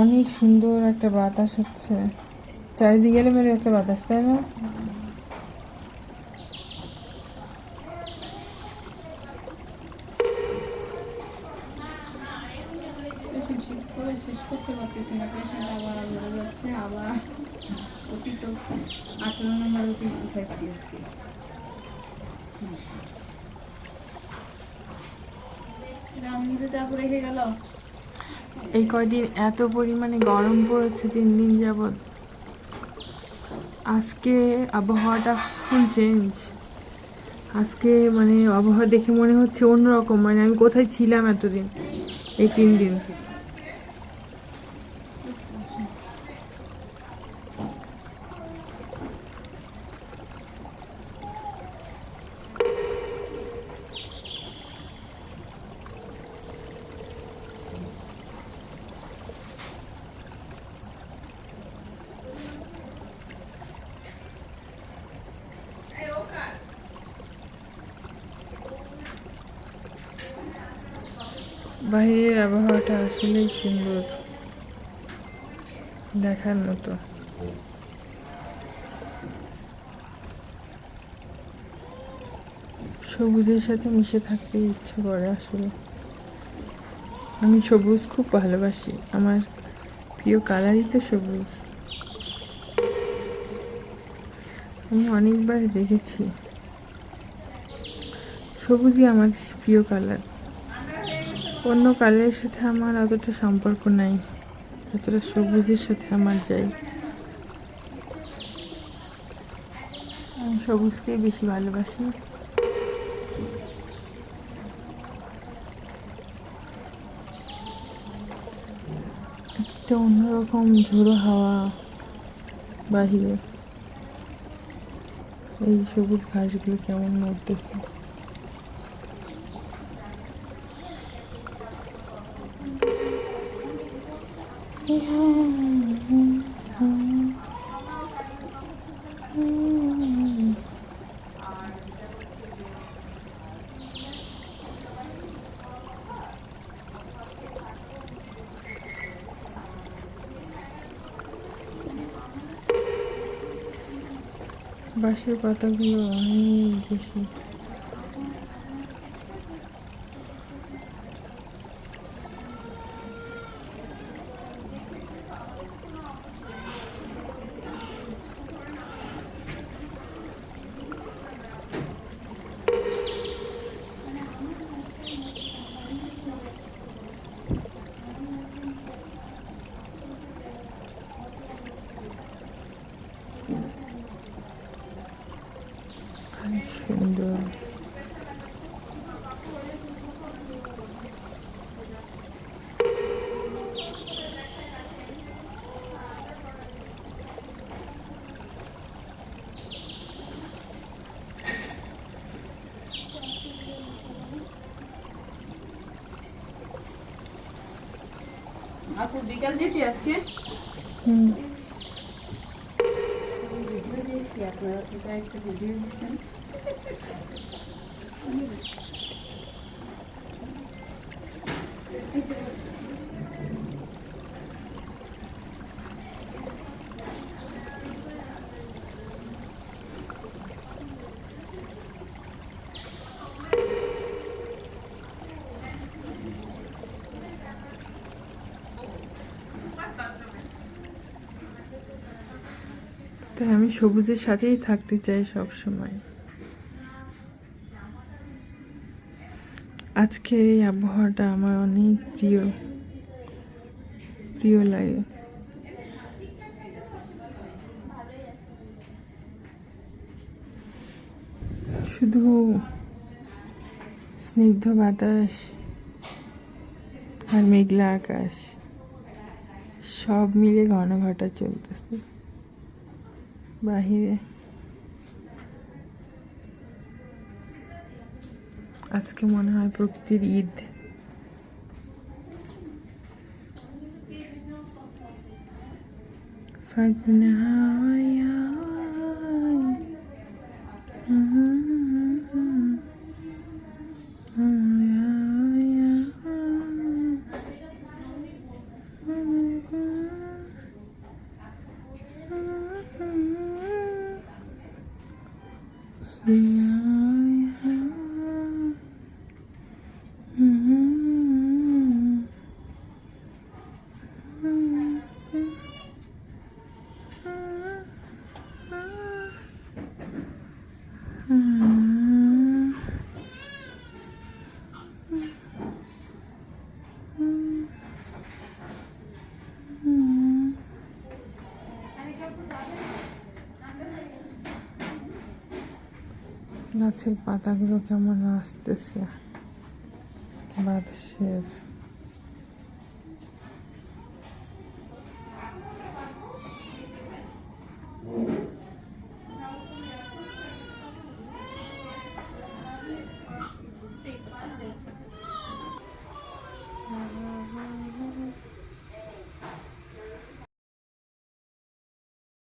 অনেক সুন্দর একটা বাতাস হচ্ছে। চারিদিকে গেলে মেরে একটা বাতাস, তাই না? তারপর রেখে গেল। এই কয়দিন এত পরিমাণে গরম পড়েছে তিন দিন যাবৎ। আজকে আবহাওয়াটা ফুল চেঞ্জ আজকে মানে আবহাওয়া দেখে মনে হচ্ছে অন্যরকম মানে আমি কোথায় ছিলাম এতদিন, এই তিন দিন বাইরের আবহাওয়াটা আসলেই সুন্দর। দেখার মতো। সবুজের সাথে মিশে থাকতে ইচ্ছে করে আসলে। আমি সবুজ খুব ভালোবাসি। আমার প্রিয় কালারই তো সবুজ। আমি অনেকবার দেখেছি। সবুজই আমার প্রিয় কালার। অন্য কালারের সাথে আমার অতটা সম্পর্ক নাই যতটা সবুজের সাথে আমার যাই আমি সবুজকেই বেশি ভালোবাসি। একটা অন্যরকম ঝোড়ো হাওয়া বাহিরে। এই সবুজ ঘাসগুলো কেমন নড়তেছে। বাঁশের পাতাগুলো অনেক বেশি। অনেক সুন্দর আপু বিকাল ডিউটি আজকে হুম ভিডিও দিয়েছি আপনারা তো একটা ভিডিও দিচ্ছেন তাই আমি সবুজের সাথেই থাকতে চাই সব সময় আজকের এই আবহাওয়াটা আমার অনেক প্রিয়। প্রিয় লাগে। শুধু স্নিগ্ধ বাতাস আর মেঘলা আকাশ, সব মিলে ঘন ঘটা চলতেছে। বাহিরে Ask him when I broke the lead. Yeah. গাছের পাতাগুলো কেমন আসতেছে? বাতাসের।